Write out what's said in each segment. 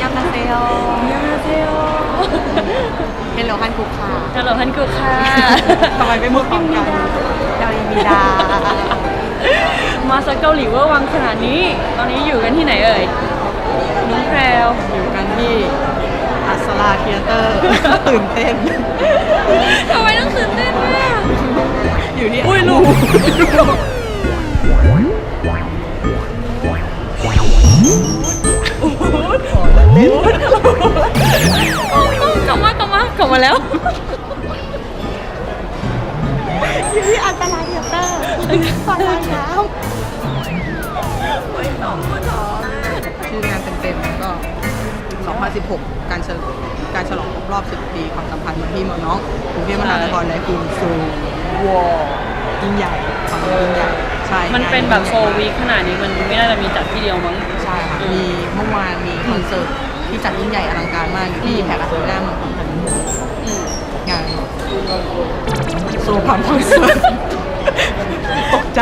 ยามนาเซโอยาเซลเฮลโลฮันคุกค่ะฮัลโหลฮันกูค่ะ ทำไมไม่พูดพร้อมกันดาวมีดา มาสักเกาหลีเวอร์วังขนาดนี้ ตอนนี้อยู่กันที่ไหนเอ่ยน้องแพรวอยู่กันที่อัสลาเทียเตอร์ ตื่นเต้น ทำไมต้องตื่นเต้นมากอยู่ที่อุ้ยลูก กลับมากลับมากลับมาแล้วอยู่ที่อัสลาเทียเตอร์สอนรายน้ำชื่องานเต็มๆก็ 2016 การฉลองการฉลองครบรอบ 10 ปีความสัมพันธ์เมืองพี่เมืองน้องกรุงเทพมหานครและกรุงโซลวอยิ่งใหญ่ความยิ่งใหญ่ใช่มันเป็นแบบโซงาวีคขนาดนี้มันไม่น่าจะมีจัดที่เดียวมั้งใช่ค่ะ มีเมื่อวานมีคอนเสิร์ตที่จัดยิ่งใหญ่อลังการมากอยู่ที่แพรอารีนาเมืองทองธานีอืมงานโซพามคอนเสิร์ตตกใจ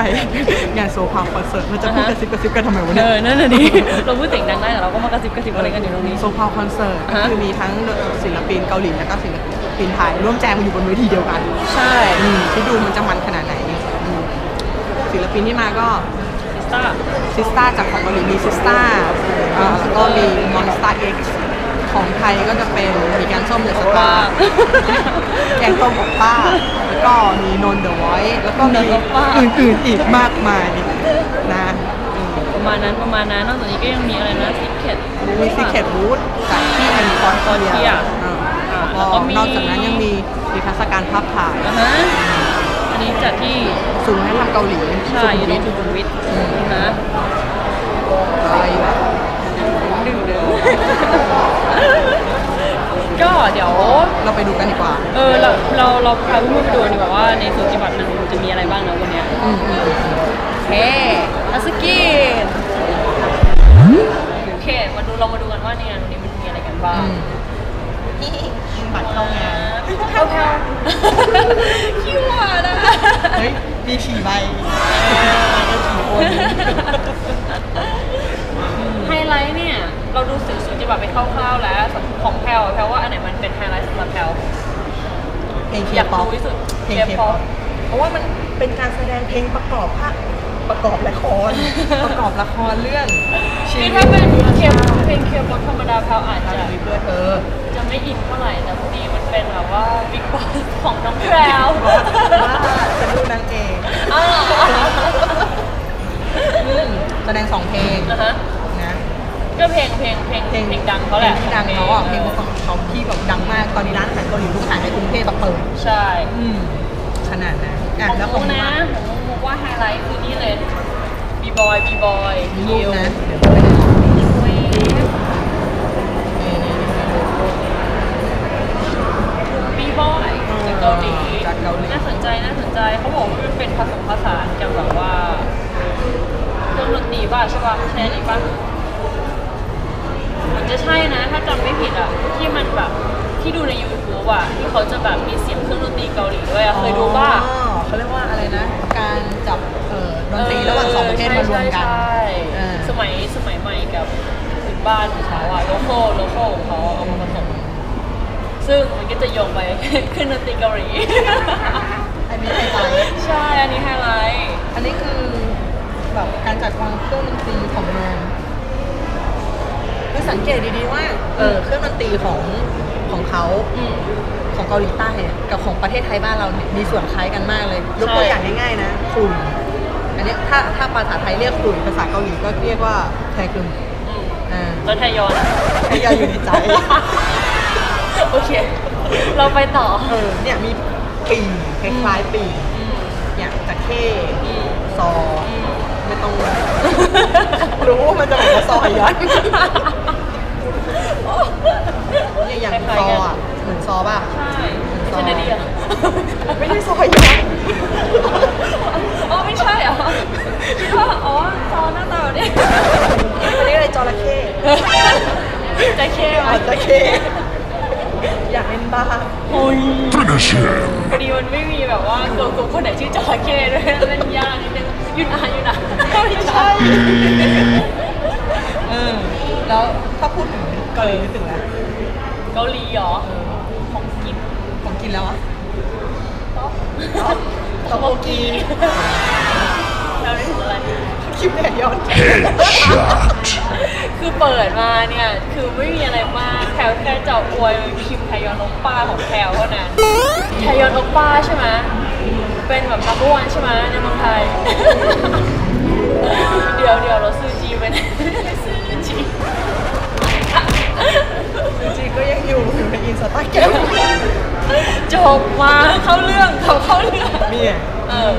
งานโซพามคอนเสิร์ตมันจะพูดกระซิบกระซิบกันทำไมวะเอเนี่ยอนั่นน่ะดิเราพูดเสียงดังได้แต่เราก็มากระซิบกระซิบอะไรกันอยู่ตรงนี้ โซพาวคอนเสิร์ตอ่าฮะคือมีทั้งศิลปินเกาหลีและก็ศิลปินไทยร่วมแจมกันอยู่บนเวทีเดียวกัน ใช่ อืมที่ดูมันจะมันขนาดไหนอืมศิลปินที่มาก็ซิส ต้าซิสตาจากของเกาหลีมีซิสตาแล้วก็มีมอนสตาร์เอ็กซ์ของไทยก็จะเป็นมีแกงส้มเดอะสตาร์แกงส้มของป้า แล้วก็มีนนเดอะไวท์แล้วก็มีนนท์กับป้าอื่นๆอีกมากมายนะอืมประมาณนั้นประมาณนั้นนอกจากนี้ก็ยังมีอะไรนะซิกเก็ตมีซีเคทบูธจากที่แอนคอนคอนเทียอ่าอ่าแล้วแล้วก็ก็มีนอกจากนั้นยังมีนิทรรศการภาพถ่าย อะฮะอันนี้จัดที่ศูนย์วัฒนธรรมเกาหลีใช่อยู่ตรงสุสุขุมวิทขุมวิทนะอะไรแบบดึงเดิมก็เดี๋ยวเราไปดูกันดีกว่า เออเราเราเราพาเพื่อนๆไปดูดีกว่าว่าในสูจิบัตรมันจะมีอะไรบ้างนะวันเนี้ยอืมอืมอืมโอเคอาสกิโอเคมาดูเรามาดูกันว่าในงานวันนี้มันมีอะไรกันบ้างบัตรเข้างานเข้าแถวคิวอะนะเฮ้ยมีฉี่ใบไฮไลท์เนี่ย เราดูสื่อสูจิบัตรไปคร่าวๆแล้วสำหรับของแพลวแพลวว่าอันไหนมันเป็นไฮไลท์สำหรับแพลวเพลงเคอยากป๊อป รู้ที่สุดเพลงเคเคป๊ป๊ออปปเพราะว่ามัน เป็นการแสดงเพลงประกอบภาคประกอบละคร ประกอบละครเรื่องชีคือวิตถ้าเป็นเคเพลงเคป๊อปธรรมดาแพลวอาจชาจะ ชีวิตเพื่อเธอจะ ไม่อินเท่าไหร่แต่พอดีมันเป็นแบบว่าบิ๊กบอสของน้องแพรวว่าจะดูนางเอกอ้าวอืมแสดงสองเพลงนะฮะนะก็เพลงเพลงเพลงเพลงเพลงดังเขาแหละพลงที่ดังเขาอะเพลงของเขาที่แบบดังมากตอนนี้ร้านอาหารเกาหลีทุกสาขาในกรุงเทพแบบเปิดใช่อืมขนาดนั้นอะของแล้วขมุองกมุกนะอะของมุกว่าไฮไลท์คือนี่เลยบีบอยบีบอยมีคิรูปวนะเดี๋ยวเราไปดู เกาหลีจากเกาหลี น่าสนใจน่าสนใจเขาบอกว่ามันเป็นผสมผสานกับแบบว่าเครื่องดนตรีป่ะใช่ป่ะใช่อันนี้ป่ะเหมือนจะใช่นะ ถ้าจำไม่ผิดอะที่มันแบบที่ดูใน YouTube อะที่เขาจะแบบมีเสียงเครื่องดนตรีเกาหลีด้วยอะเคยดูป่ะ อ๋อเขาเรียกว่าอะไรนะ การจับเอ่อดนตรีระหว่างสองประเทศมารวมกัน ใช่อ่าสมัยสมัยใหม่กับพื้นบ้านของเขาอะโลโก้โลโก้ของเขาเอามาผสม ซึ่งมันก็จะโยงไป ขึ้นดนตรีเกาหลี อันนี้ไฮไลท์ใช่ อันนี้ไฮไลท์อันนี้คือแบบการจัดวางเครื่องดนตรีของงานคือสังเกตดีๆว่า เออเครื่องดนตรีของของเขาอืม ของเกาหลีใต้เนี่ยกับของประเทศไทยบ้านเราเนี่ยมีส่วนคล้ายกันมากเลยยกตัวอย่างง่ายๆนะคลุนอันเนี้ยถ้าถ้าภาษาไทยเรียกคลุนภาษาเกาหลีก็เรียกว่าแทคลุนอืมอ่า แล้วไทยอนไทยอนอยู่ในใจ โอเค เราไปต่อ เออเนี่ยมีปีกคล้ายๆปีกอืมเนี่ยจะเข้อืมซออืมไม่ต้องรู้ว่ามันจะบอกว่าซอยย้อนเนี่ยอย่างซออะเหมือนซอป่ะใช่ใช่นาเดียไม่ใช่ซอยย้อนอ๋อไม่ใช่เหรอคิดว่าอ๋อซอหน้าตาแบบนี้อันนี้อะไรจระเข้ใจเข้ไหมอาจจะเข้ อยากเล่นบ้างโอ้ยพอดีมันไม่มีแบบว่าตัวกลุ่มคนไหนชื่อจระเข้ด้วยเล่นยากนิดนึงยุนอายุนะไม่ใช่เออแล้วถ้าพูดถึงเกาหลีนึกถึงแล้วเกาหลีเหรอของกินของกินแล้วอะต๊อกตอกโบกีเราได้ถึงอะไร คลิปแผ่นยอด คือเปิดมาเนี่ย คือไม่มีอะไรมากแพลวแค่จะอวยคิมไทยอนโอปป้าของแพลวเท่านั้นไทยอนโอปป้าใช่ไหมเป็นแบบนักวันใช่ไหมในเมืองไทย เดี๋ยวเดี๋ยวเราซื้อจีเป็นซื้อจีจริงๆก็ยังอยู่อยู่ในอินสตาแกรมจบมาเข้าเรื่องเขาเข้าเรื่องนี่ไงเออ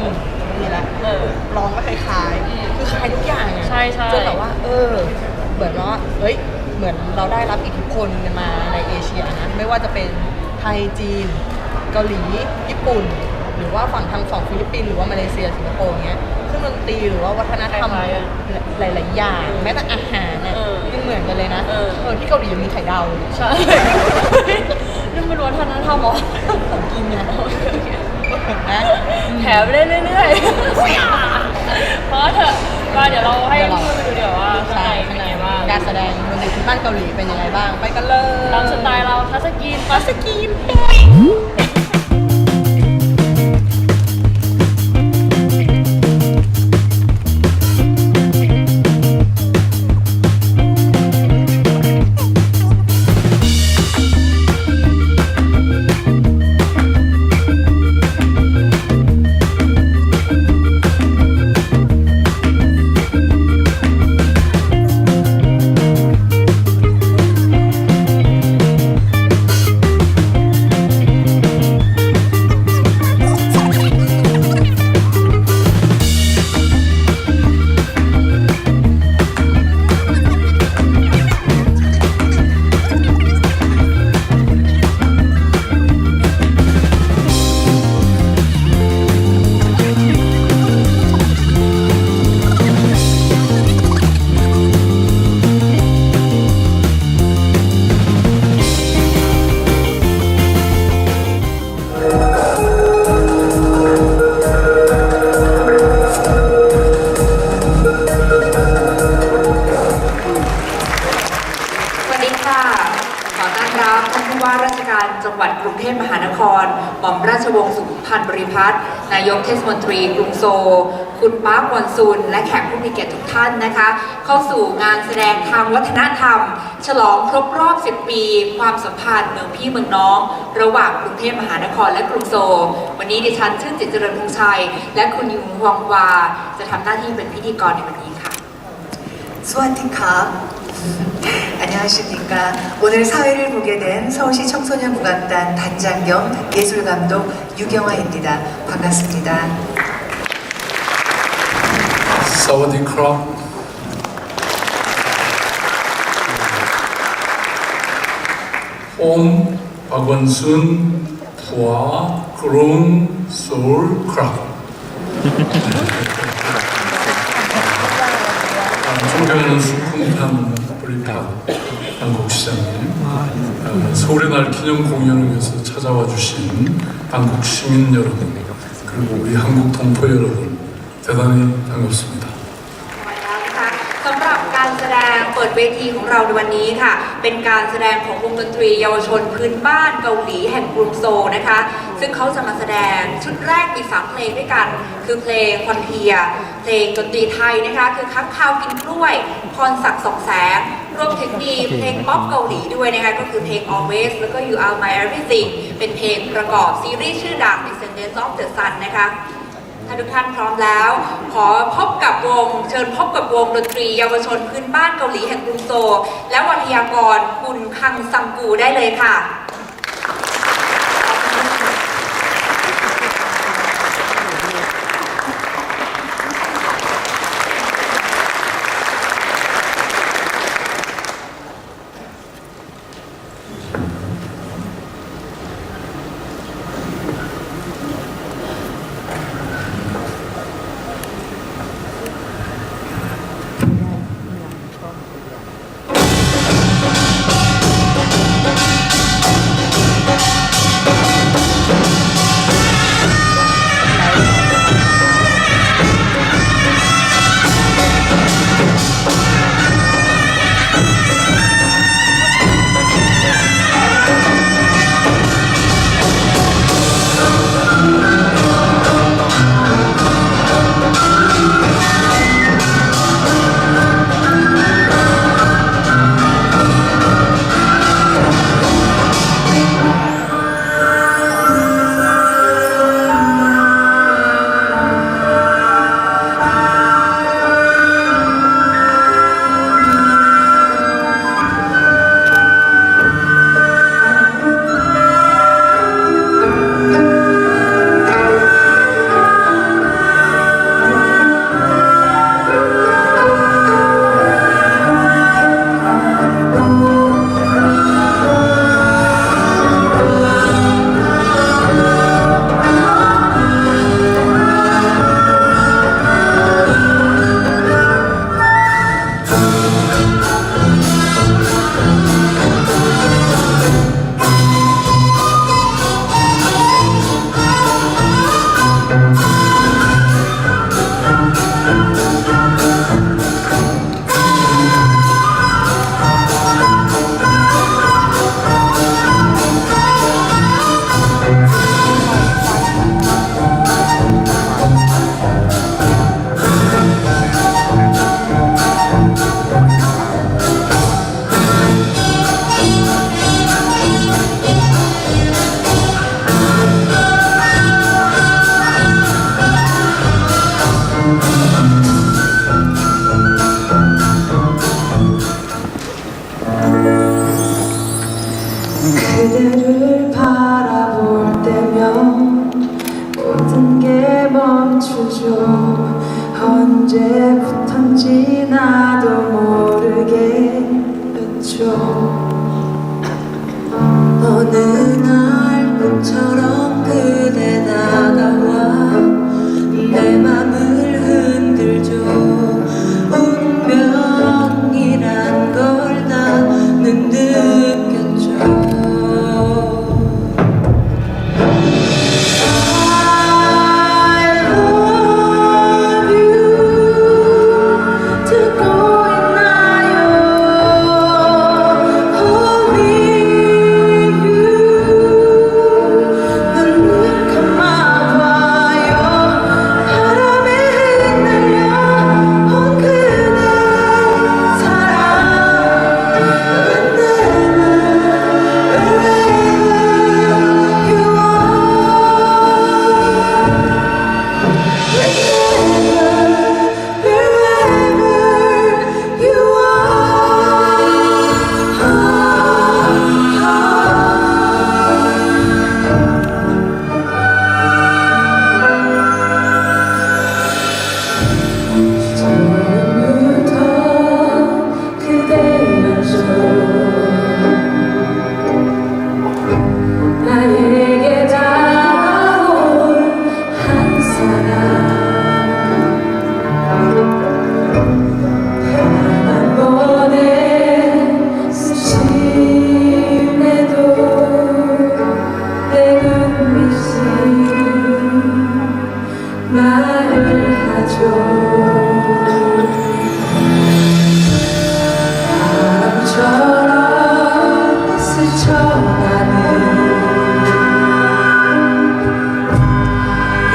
นี่แหละเออลองก็คล้ายๆ คือคล้ายทุกอย่างอะใช่ใช่ จนแบบว่า เออ เหมือนว่าเฮ้ย เหมือนเราได้รับอิทธิพลมาในเอเชียนะ ไม่ว่าจะเป็นไทยจีน เกาหลี ญี่ปุ่น หรือว่าฝั่งทางฝั่งฟิลิปปินส์หรือว่ามาเลเซียสิงคโปร์เงี้ยเครื่องดนตรีหรือว่าวัฒนธรรมคล้ายๆอะหลายๆอย่าง แม้แต่อาหารน่ะเออยังเหมือนกันเลยนะ เออ เออที่เกาหลียังมีไข่ดาวเลย ใช่ นี่มันวัฒนธรรมเหรอ ของกินไงโอเคโอเค นะแถมไปเรื่อยๆเพราะเถอะก็เดี๋ยวเราให้ดูไปดูเดี๋ยวว่าข้างใช่ในเป็นไงบ้างการแสดงดนตรีพื้นบ้านเกาหลีเป็นยังไงบ้าง ไปกันเลยตามสไตล์เราทัสกีนทัสกีนส ริพัตรนายกเทศมนตรีกรุงโซลคุณปาร์ควอนซุน และแขกผู้มีเกียรติทุกท่านนะคะ เข้าสู่งานแสดงทางวัฒนธรรม ฉลองครบรอบ 10 ปี ความสัมพันธ์เมืองพี่เมืองน้อง ระหว่างกรุงเทพมหานครและกรุงโซลวันนี้ดิฉันชื่นจิตเจริญพงษ์ชัย และคุณยุงฮวงวา จะทำหน้าที่เป็นพิธีกรในวันนี้ค่ะ 스와티카 안녕하십니까 오늘 사회를 보게 된 서울시 청소년무감단 단장 겸 예술감독 유경화입니다. 반갑습니다. 사우디크라 온 박원순 부하 그룬 서울 크라 존경하는 순풍탄 브리파 한국시장님 서울의 날 기념 공연을 위해서 찾아와 주신 한국 시민 여러분 그리고 우리 한국 동포 여러분 대단히 반갑습니다. ปิดเวทีของเราในวันนี้ค่ะ เป็นการแสดงของวงดนตรีเยาวชนพื้นบ้านเกาหลีแห่งกรุงโซลนะคะ ซึ่งเขาจะมาแสดงชุดแรกมีสามเพลงด้วยกัน คือเพลงคอนเทีย เพลงดนตรีไทยนะคะ คือคับข้าวกินกล้วยพรศักดิ์สองแสงรวมถึงมีเพลงป๊อปเกาหลีด้วยนะคะก็คือเพลง always แล้วก็ you are my everything เป็นเพลงประกอบซีรีส์ชื่อดัง Descendants of the Sun นะคะ ถ้าทุกท่านพร้อมแล้ว ขอพบกับวง เชิญพบกับวงดนตรีเยาวชนพื้นบ้านเกาหลีแห่งกรุงโซ และวัทยากรคุณคังซังกูได้เลยค่ะ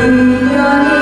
in